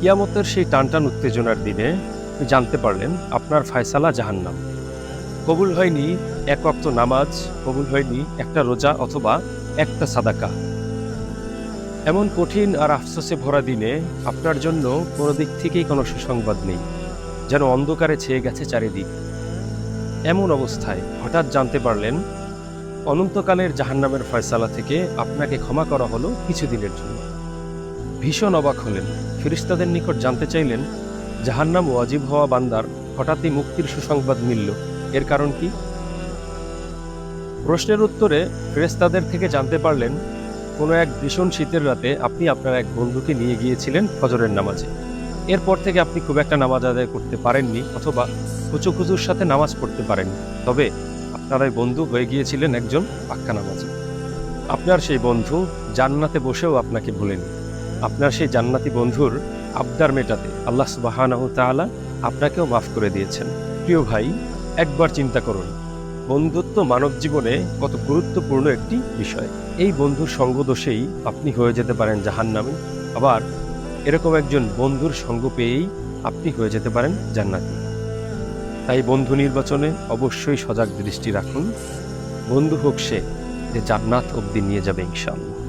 কিয়ামতের সেই টানটান উত্তেজনার দিনে জানতে পারলেন আপনার ফায়সালা জাহান্নাম। কবুল হয়নি এক অক্ত নামাজ, কবুল হয়নি একটা রোজা অথবা একটা সাদাকা। এমন কঠিন আর আফসোসে ভরা দিনে আপনার জন্য কোনো দিক থেকেই কোনো সুসংবাদ নেই, যেন অন্ধকারে ছেয়ে গেছে চারিদিক। এমন অবস্থায় হঠাৎ জানতে পারলেন, অনন্তকালের জাহান্নামের ফয়সালা থেকে আপনাকে ক্ষমা করা হলো কিছুদিনের জন্য। ভীষণ অবাক হলেন। ফিরিস্তাদের নিকট জানতে চাইলেন, জাহান্নাম ওয়াজিব হওয়া বান্দার হঠাৎই মুক্তির সুসংবাদ মিলল। এর কারণ কি? প্রশ্নের উত্তরে ফেরেস্তাদের থেকে জানতে পারলেন, কোনো এক ভীষণ শীতের রাতে আপনি আপনার এক বন্ধুকে নিয়ে গিয়েছিলেন ফজরের নামাজে। এরপর থেকে আপনি খুব একটা নামাজ আদায় করতে পারেননি অথবা কুচু কুচুর সাথে নামাজ পড়তে পারেননি। তবে আপনার ওই বন্ধু হয়ে গিয়েছিলেন একজন পাক্কা নামাজি। আপনার সেই বন্ধু জান্নাতে বসেও আপনাকে ভুলেনি। আপনার সেই জান্নাতি বন্ধুর আবদার মেটাতে আল্লাহ সুবাহানাহু তাআলা আপনাকেও মাফ করে দিয়েছেন। প্রিয় ভাই, একবার চিন্তা করুন, বন্ধুত্ব মানব জীবনে কত গুরুত্বপূর্ণ একটি বিষয়। এই বন্ধুর সঙ্গ দোষেই আপনি হয়ে যেতে পারেন জাহান্নামে। আবার এরকম একজন বন্ধুর সঙ্গ পেয়েই আপনি হয়ে যেতে পারেন জান্নাতি। তাই বন্ধু নির্বাচনে অবশ্যই সজাগ দৃষ্টি রাখুন। বন্ধু হোক সে যে জান্নাত অব্দি নিয়ে যাবে ইনশাআল্লাহ।